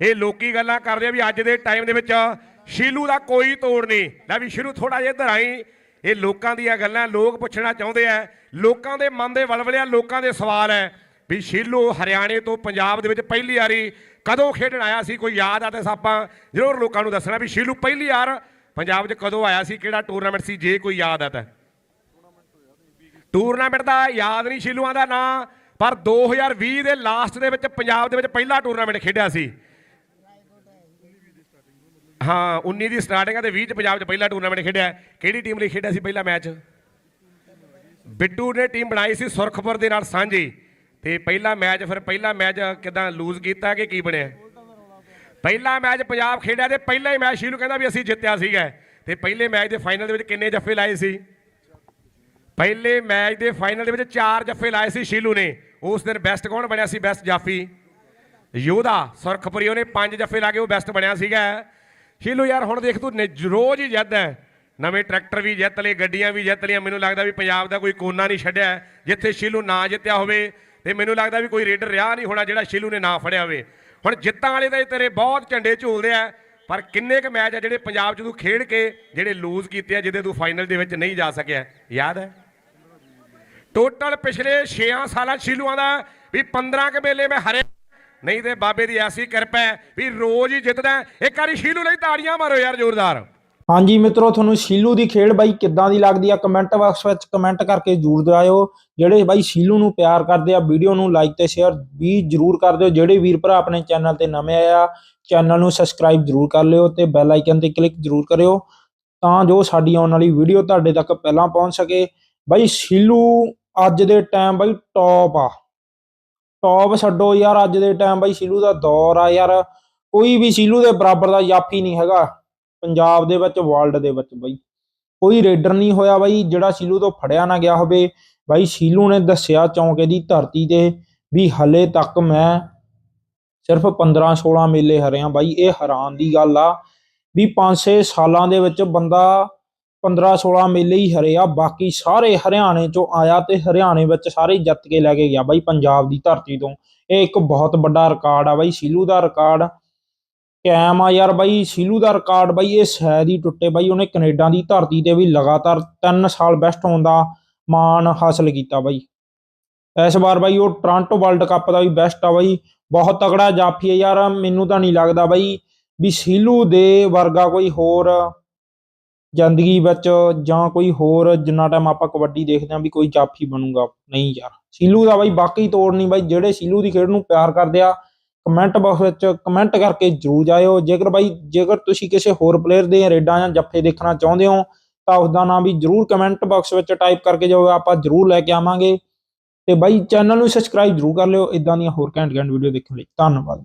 ਇਹ ਲੋਕੀ ਗੱਲਾਂ ਕਰਦੇ ਆ ਵੀ ਅੱਜ ਦੇ ਟਾਈਮ ਦੇ ਵਿੱਚ ਸ਼ੀਲੂ ਦਾ ਕੋਈ ਤੋੜ ਨਹੀਂ। ਲੈ ਵੀ ਸ਼ੀਲੂ ਥੋੜਾ ਜਿਹਾ ਇੱਧਰ ਆਈ। ਇਹ ਲੋਕਾਂ ਦੀਆਂ ਗੱਲਾਂ ਲੋਕ ਪੁੱਛਣਾ ਚਾਹੁੰਦੇ ਆ। ਲੋਕਾਂ ਦੇ ਮਨ ਦੇ ਵਲਵਲਿਆ, ਲੋਕਾਂ ਦੇ ਸਵਾਲ ਹੈ ਵੀ ਸ਼ੀਲੂ ਹਰਿਆਣੇ ਤੋਂ ਪੰਜਾਬ ਦੇ ਵਿੱਚ ਪਹਿਲੀ ਵਾਰੀ ਕਦੋਂ ਖੇਡਣ ਆਇਆ ਸੀ? ਕੋਈ ਯਾਦ ਆ ਤਾਂ ਆਪਾਂ ਜ਼ਰੂਰ ਲੋਕਾਂ ਨੂੰ ਦੱਸਣਾ ਵੀ ਸ਼ੀਲੂ ਪਹਿਲੀ ਵਾਰ ਪੰਜਾਬ 'ਚ ਕਦੋਂ ਆਇਆ ਸੀ? ਕਿਹੜਾ ਟੂਰਨਾਮੈਂਟ ਸੀ? ਜੇ ਕੋਈ ਯਾਦ ਆ ਤਾਂ। ਟੂਰਨਾਮੈਂਟ ਦਾ ਯਾਦ ਨਹੀਂ ਸ਼ੀਲੂਆਂ ਦਾ ਨਾਂ, ਪਰ 2020 ਦੇ ਲਾਸਟ ਦੇ ਵਿੱਚ ਪੰਜਾਬ ਦੇ ਵਿੱਚ ਪਹਿਲਾ ਟੂਰਨਾਮੈਂਟ ਖੇਡਿਆ ਸੀ। ਹਾਂ 19 ਦੀ ਸਟਾਰਟਿੰਗ ਤੇ 20 ਚ ਪੰਜਾਬ 'ਚ ਪਹਿਲਾ ਟੂਰਨਾਮੈਂਟ ਖੇਡਿਆ। ਕਿਹੜੀ ਟੀਮ ਲਈ ਖੇਡਿਆ ਸੀ ਪਹਿਲਾ ਮੈਚ ਬਿੱਟੂ ਨੇ ਟੀਮ ਬਣਾਈ ਸੀ ਸੁਰਖਪੁਰ ਦੇ ਨਾਲ ਸਾਂਝੀ। ਤੇ ਪਹਿਲਾ ਮੈਚ ਫਿਰ ਪਹਿਲਾ ਮੈਚ ਕਿਦਾਂ ਲੂਜ਼ ਕੀਤਾ ਕਿ ਕੀ ਬਣਿਆ? ਪਹਿਲਾ ਮੈਚ ਪੰਜਾਬ ਖੇਡਿਆ ਤੇ ਪਹਿਲਾ ਹੀ ਮੈਚ ਸ਼ੀਲੂ ਕਹਿੰਦਾ ਵੀ ਅਸੀਂ ਜਿੱਤਿਆ ਸੀਗਾ। ਤੇ ਪਹਿਲੇ ਮੈਚ ਦੇ ਫਾਈਨਲ ਦੇ ਵਿੱਚ ਕਿੰਨੇ ਜੱਫੇ ਲਾਏ ਸੀ? ਪਹਿਲੇ ਮੈਚ ਦੇ ਫਾਈਨਲ ਦੇ ਵਿੱਚ ਚਾਰ ਜੱਫੇ ਲਾਏ ਸੀ ਸ਼ੀਲੂ ਨੇ। ਉਸ ਦਿਨ ਬੈਸਟ ਕੌਣ ਬਣਿਆ ਸੀ? ਬੈਸਟ ਜਾਫੀ। ਯੋਧਾ, ਸੁਰਖਪੁਰੀ ਉਹਨੇ ਪੰਜ ਜੱਫੇ ਲਾ ਕੇ ਉਹ ਬੈਸਟ ਬਣਿਆ ਸੀਗਾ। ਸ਼ੀਲੂ ਯਾਰ, ਹੁਣ ਦੇਖ ਤੂੰ ਨਿ- ਰੋਜ਼ ਹੀ ਜਿੱਤ ਹੈ ਨਵੇਂ ਟਰੈਕਟਰ ਵੀ ਜਿੱਤ ਲਏ, ਗੱਡੀਆਂ ਵੀ ਜਿੱਤ ਲਈਆਂ। ਮੈਨੂੰ ਲੱਗਦਾ ਵੀ ਪੰਜਾਬ ਦਾ ਕੋਈ ਕੋਨਾ ਨਹੀਂ ਛੱਡਿਆ। ਜਿੱਥੇ ਸ਼ੀਲੂ ਨਾ ਜਿੱਤਿਆ ਹੋਵੇ ਤੇ ਮੈਨੂੰ ਲੱਗਦਾ ਵੀ ਕੋਈ ਰੇਡਰ ਰਿਹਾ ਨਹੀਂ ਹੋਣਾ ਜਿਹੜਾ ਸ਼ੀਲੂ ਨੇ ਨਾ ਫੜਿਆ ਹੋਵੇ। ਹੁਣ ਜਿੱਤਾਂ ਵਾਲੇ ਤਾਂ ਤੇਰੇ ਬਹੁਤ ਝੰਡੇ ਝੂਲਦੇ ਆ, ਪਰ ਕਿੰਨੇ ਕੁ ਮੈਚ ਆ ਜਿਹੜੇ ਪੰਜਾਬ 'ਚ ਤੂੰ ਖੇਡ ਕੇ ਜਿਹੜੇ ਲੂਜ਼ ਕੀਤੇ ਆ, ਜਿਹਦੇ ਤੂੰ ਫਾਈਨਲ ਦੇ ਵਿੱਚ ਨਹੀਂ ਜਾ ਸਕਿਆ। ਯਾਦ ਹੈ ਟੋਟਲ ਪਿਛਲੇ 6 ਸਾਲਾਂ 'ਚ ਸ਼ੀਲੂਆਂ ਦਾ ਵੀ 15 ਕੁ ਮੇਲੇ ਮੈਂ ਹਰੇ ਨਹੀਂ ਤੇ ਬਾਬੇ ਦੀ ਐਸੀ ਕਿਰਪਾ ਹੈ ਵੀ ਰੋਜ਼ ਹੀ ਜਿੱਤਦਾ ਇੱਕ ਵਾਰੀ ਸ਼ੀਲੂ ਲਈ ਤਾੜੀਆਂ ਮਾਰੋ ਯਾਰ ਜ਼ੋਰਦਾਰ। ਹਾਂਜੀ ਮਿੱਤਰੋ, ਤੁਹਾਨੂੰ ਸ਼ੀਲੂ ਦੀ ਖੇਡ ਬਾਈ ਕਿੱਦਾਂ ਦੀ ਲੱਗਦੀ ਆ ਕਮੈਂਟ ਬਾਕਸ ਵਿੱਚ ਕਮੈਂਟ ਕਰਕੇ ਜਰੂਰ ਦਿਓ ਜਿਹੜੇ ਬਾਈ ਸ਼ੀਲੂ ਨੂੰ ਪਿਆਰ ਕਰਦੇ ਆ, ਵੀਡੀਓ ਨੂੰ ਲਾਈਕ ਤੇ ਸ਼ੇਅਰ ਵੀ ਜਰੂਰ ਕਰ ਦਿਓ। ਜਿਹੜੇ ਵੀਰ ਭਰਾ ਆਪਣੇ ਚੈਨਲ ਤੇ ਨਵੇਂ ਆਏ ਆ ਚੈਨਲ ਨੂੰ ਸਬਸਕ੍ਰਾਈਬ ਜਰੂਰ ਕਰ ਲਿਓ ਤੇ ਬੈਲ ਆਈਕਨ ਤੇ ਕਲਿੱਕ ਜਰੂਰ ਕਰਿਓ ਤਾਂ ਜੋ ਸਾਡੀ ਆਉਣ ਵਾਲੀ ਵੀਡੀਓ ਤੁਹਾਡੇ ਤੱਕ ਪਹਿਲਾਂ ਪਹੁੰਚ ਸਕੇ। ਬਾਈ ਸ਼ੀਲੂ ਅੱਜ ਦੇ ਟਾਈਮ ਬਾਈ ਟੌਪ ਆ। ਟੌਪ ਛੱਡੋ ਯਾਰ, ਅੱਜ ਦੇ ਟਾਈਮ ਬਾਈ ਸ਼ੀਲੂ ਦਾ ਦੌਰ ਆ ਯਾਰ। ਕੋਈ ਵੀ ਸ਼ੀਲੂ ਦੇ ਬਰਾਬਰ ਦਾ ਜਾਫੀ ਨਹੀਂ ਹੈਗਾ। ਪੰਜਾਬ ਦੇ ਵਿੱਚ ਵਰਲਡ ਦੇ ਵਿੱਚ ਬਾਈ। ਕੋਈ ਰੇਡਰ ਨਹੀਂ ਹੋਇਆ ਬਾਈ, ਜਿਹੜਾ ਸ਼ੀਲੂ ਤੋਂ ਫੜਿਆ ਨਾ ਗਿਆ ਹੋਵੇ। ਬਾਈ ਸ਼ੀਲੂ ਨੇ ਦੱਸਿਆ ਚੌਂਕੇ ਦੀ ਧਰਤੀ ਤੇ ਵੀ ਹਲੇ ਤੱਕ ਮੈਂ ਸਿਰਫ 15 16 ਮੇਲੇ ਹਰਿਆ ਬਾਈ। ਇਹ ਹੈਰਾਨ ਦੀ ਗੱਲ ਆ ਵੀ 5-6 ਸਾਲਾਂ ਦੇ ਵਿੱਚ ਬੰਦਾ 15 16 ਮੇਲੇ ਹੀ ਹਰਿਆ ਬਾਕੀ ਸਾਰੇ ਹਰਿਆਣੇ ਚੋਂ ਆਇਆ ਤੇ ਹਰਿਆਣੇ ਵਿੱਚ ਸਾਰੇ ਜਿੱਤ ਕੇ ਲੈ ਕੇ ਗਿਆ ਬਾਈ ਪੰਜਾਬ ਦੀ ਧਰਤੀ ਤੋਂ। ਇਹ ਇੱਕ ਬਹੁਤ ਵੱਡਾ ਰਿਕਾਰਡ ਆ ਬਾਈ, ਸ਼ੀਲੂ ਦਾ ਰਿਕਾਰਡ। ਕੈਮ ਆ ਯਾਰ ਬਾਈ, ਸ਼ੀਲੂ ਦਾ ਰਿਕਾਰਡ ਬਾਈ, ਇਹ ਸ਼ਾਇਦ ਹੀ ਟੁੱਟੇ ਬਾਈ, ਉਹਨੇ ਕੈਨੇਡਾ ਦੀ ਧਰਤੀ ਤੇ ਵੀ ਲਗਾਤਾਰ 3 ਸਾਲ ਬੈਸਟ ਹੋਣ ਦਾ ਮਾਣ ਹਾਸਲ ਕੀਤਾ ਬਾਈ। ਇਸ ਵਾਰ ਬਾਈ ਉਹ ਟ੍ਰਾਂਟੋ ਵਰਲਡ ਕੱਪ ਦਾ ਵੀ ਬੈਸਟ ਆ ਬਾਈ। ਬਹੁਤ ਤਗੜਾ ਜਾਫੀ ਹੈ ਯਾਰ, ਮੈਨੂੰ ਤਾਂ ਨਹੀਂ ਲੱਗਦਾ ਬਾਈ ਵੀ ਸ਼ੀਲੂ ਦੇ ਵਰਗਾ ਕੋਈ ਹੋਰ ਜ਼ਿੰਦਗੀ ਵਿੱਚ ਜਾਂ ਕੋਈ ਹੋਰ ਜਿੰਨਾ ਟਾਈਮ ਆਪਾਂ ਕਬੱਡੀ ਦੇਖਦੇ ਆਂ ਵੀ ਕੋਈ ਜਾਫੀ ਬਣੂਗਾ, ਨਹੀਂ ਯਾਰ। ਸ਼ੀਲੂ ਦਾ ਬਾਈ ਬਾਕੀ ਤੋੜ ਨਹੀਂ ਬਾਈ, ਜਿਹੜੇ ਸ਼ੀਲੂ ਦੀ ਖੇਡ ਨੂੰ ਪਿਆਰ ਕਰਦੇ ਆ ਕਮੈਂਟ ਬਾਕਸ ਵਿੱਚ ਕਮੈਂਟ ਕਰਕੇ ਜਰੂਰ ਜਾਇਓ। ਜੇਕਰ ਬਾਈ, ਜੇਕਰ ਤੁਸੀਂ ਕਿਸੇ ਹੋਰ ਪਲੇਅਰ ਦੇ ਰੇਡਾਂ ਜਾਂ ਜੱਫੇ ਦੇਖਣਾ ਚਾਹੁੰਦੇ ਹੋ, ਤਾਂ ਉਸ ਦਾ ਨਾਮ ਵੀ ਜਰੂਰ ਕਮੈਂਟ ਬਾਕਸ ਵਿੱਚ ਟਾਈਪ ਕਰਕੇ ਜਾਓ, ਆਪਾਂ ਜਰੂਰ ਲੈ ਕੇ ਆਵਾਂਗੇ। ਤੇ ਬਾਈ ਚੈਨਲ ਨੂੰ ਸਬਸਕ੍ਰਾਈਬ ਜਰੂਰ ਕਰ ਲਿਓ। ਇਦਾਂ ਦੀਆਂ ਹੋਰ ਘੈਂਟ ਘੈਂਟ ਵੀਡੀਓ ਦੇਖਣ ਲਈ ਧੰਨਵਾਦ।